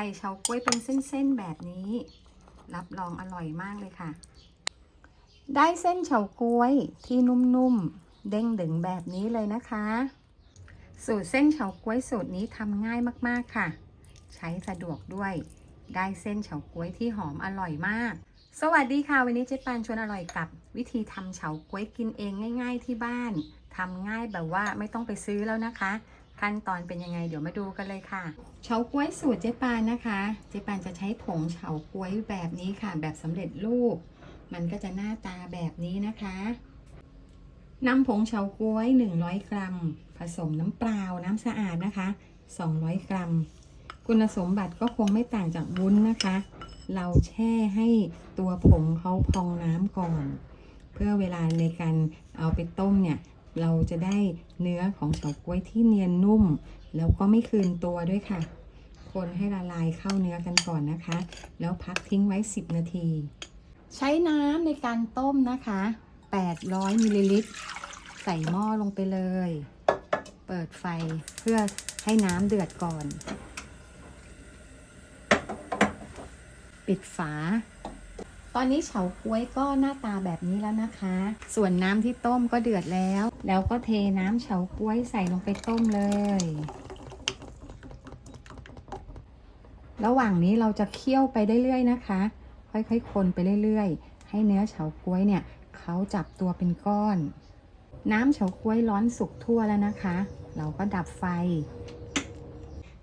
ใส่เฉาก๊วยเป็นเส้นๆแบบนี้ รับรองอร่อยมากเลยค่ะ ได้เส้นเฉาก๊วยที่นุ่มๆ เด้งดึงแบบนี้เลยนะคะ สูตรเส้นเฉาก๊วยสูตรนี้ทำง่ายมากๆค่ะ ใช้สะดวกด้วย ได้เส้นเฉาก๊วยที่หอมอร่อยมาก สวัสดีค่ะ วันนี้เจ๊ปานชวนอร่อยกับ วิธีทำเฉาก๊วยกินเองง่าย ๆ ที่บ้านทำง่ายแบบว่าไม่ต้องไปซื้อแล้วนะคะ ขั้นตอนเป็นยังไงเดี๋ยวมาดูกันเลยค่ะ เฉาก๊วยสูตรเจ๊ปานนะคะ เจ๊ปานจะใช้ผงเฉาก๊วยแบบนี้ค่ะ แบบสำเร็จรูป มันก็จะหน้าตาแบบนี้นะคะนำผงเฉาก๊วย 100 กรัม ผสมน้ำเปล่าน้ำสะอาดนะคะ 200 กรัม คุณสมบัติก็คงไม่ต่างจากวุ้นนะคะ เราแช่ให้ตัวผงเขาพองน้ำก่อน เพื่อเวลาในการเอาไปต้มเนี่ย เราจะได้เนื้อของเฉาก๊วยที่เนียนนุ่ม แล้วก็ไม่คืนตัวด้วยค่ะ คนให้ละลายเข้าเนื้อกันก่อนนะคะ แล้วพักทิ้งไว้ 10 นาที ใช้น้ำในการต้มนะคะ 800มิลลิลิตร ใส่หม้อลงไปเลย เปิดไฟเพื่อให้น้ำเดือดก่อน ปิดฝา ตอนนี้เฉาก๊วยก็หน้าตาแบบนี้แล้วนะคะ ส่วนน้ำที่ต้มก็เดือดแล้ว แล้วก็เทน้ำเฉาก๊วยใส่ลงไปต้มเลย ระหว่างนี้เราจะเคี่ยวไปเรื่อยๆนะคะ ค่อยๆ คนไปเรื่อยๆ ให้เนื้อเฉาก๊วยเนี่ยเขาจับตัวเป็นก้อน น้ำเฉาก๊วยร้อนสุกทั่วแล้วนะคะ เราก็ดับไฟ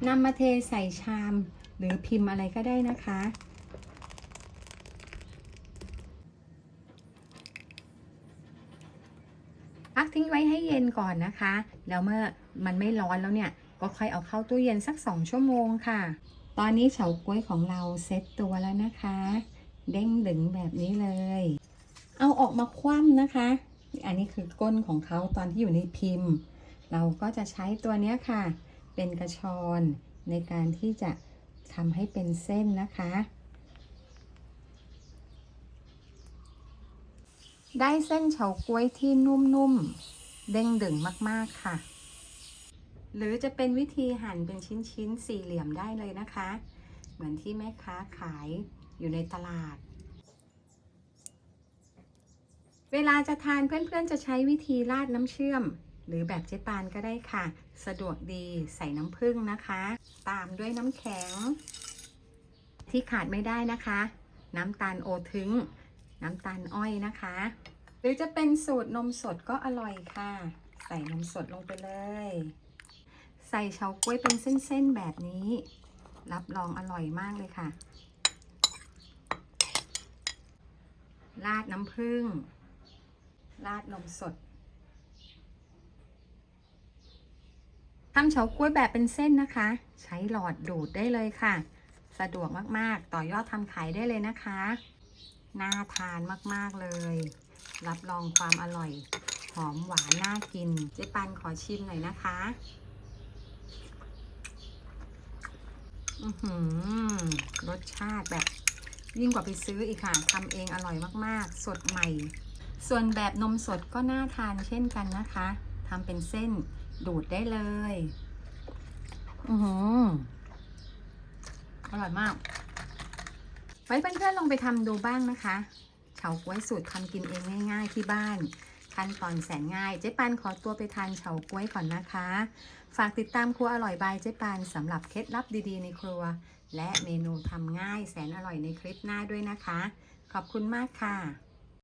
นำมาเทใส่ชามหรือพิมพ์อะไรก็ได้นะคะ พัก ทิ้งไว้ให้เย็นก่อนนะคะ แล้วเมื่อมันไม่ร้อนแล้วเนี่ย ก็ค่อยเอาเข้าตู้เย็นสัก 2 ชั่วโมงค่ะ ตอนนี้เฉาก๊วยของเราเซ็ตตัวแล้วนะคะ เด้งดึงแบบนี้เลย เอาออกมาคว่ำนะคะ อันนี้คือก้นของเขาตอนที่อยู่ในพิมพ์ เราก็จะใช้ตัวเนี้ยค่ะ เป็นกระชอนในการที่จะทำให้เป็นเส้นนะคะ ได้เส้นเฉาก๊วยที่นุ่มๆ เด้งดึงมากๆค่ะ หรือจะเป็นวิธีหั่นเป็นชิ้นๆ สี่เหลี่ยมได้เลยนะคะ เหมือนที่แม่ค้าขายอยู่ในตลาด เวลาจะทานเพื่อนๆ จะใช้วิธีราดน้ำเชื่อม หรือแบบเจ๊ปานก็ได้ค่ะ สะดวกดีใส่น้ำผึ้งนะคะ ตามด้วยน้ำแข็ง ที่ขาดไม่ได้นะคะ น้ำตาลโอทึง น้ำตาลอ้อยนะคะ หรือจะเป็นสูตรนมสดก็อร่อยค่ะ ใส่นมสดลงไปเลย ใส่เฉาก๊วยเป็นเส้นๆแบบนี้ รับรองอร่อยมากเลยค่ะ ราดน้ำผึ้งราดนมสดทำเฉาก๊วยแบบเป็นเส้นนะคะ ใช้หลอดดูดได้เลยค่ะ สะดวกมาก ๆ ต่อยอดทำขายได้เลยนะคะ น่าทานมากๆเลย รับรองความอร่อย หอมหวานน่ากิน เจ๊ปันขอชิมหน่อยนะคะ อือหือรสชาติแบบยิ่งกว่าไปซื้ออีกค่ะทำเองอร่อยมากๆ สดใหม่ ส่วนแบบนมสดก็น่าทานเช่นกันนะคะทำเป็นเส้นดูดได้เลย อือหืออร่อยมาก ไว้เพื่อนๆลองไปทำดูบ้างนะคะเฉาก้วยสูตรทำกินเองง่าย ๆ ที่บ้านขั้นตอนแสนง่าย เจ๊ปานขอตัวไปทานเฉาก้วยก่อนนะคะ ฝากติดตามครัวอร่อยบายเจ๊ปานสำหรับเคล็ดลับดีๆ ในครัว และเมนูทำง่ายแสนอร่อยในคลิปหน้าด้วยนะคะ ขอบคุณมากค่ะ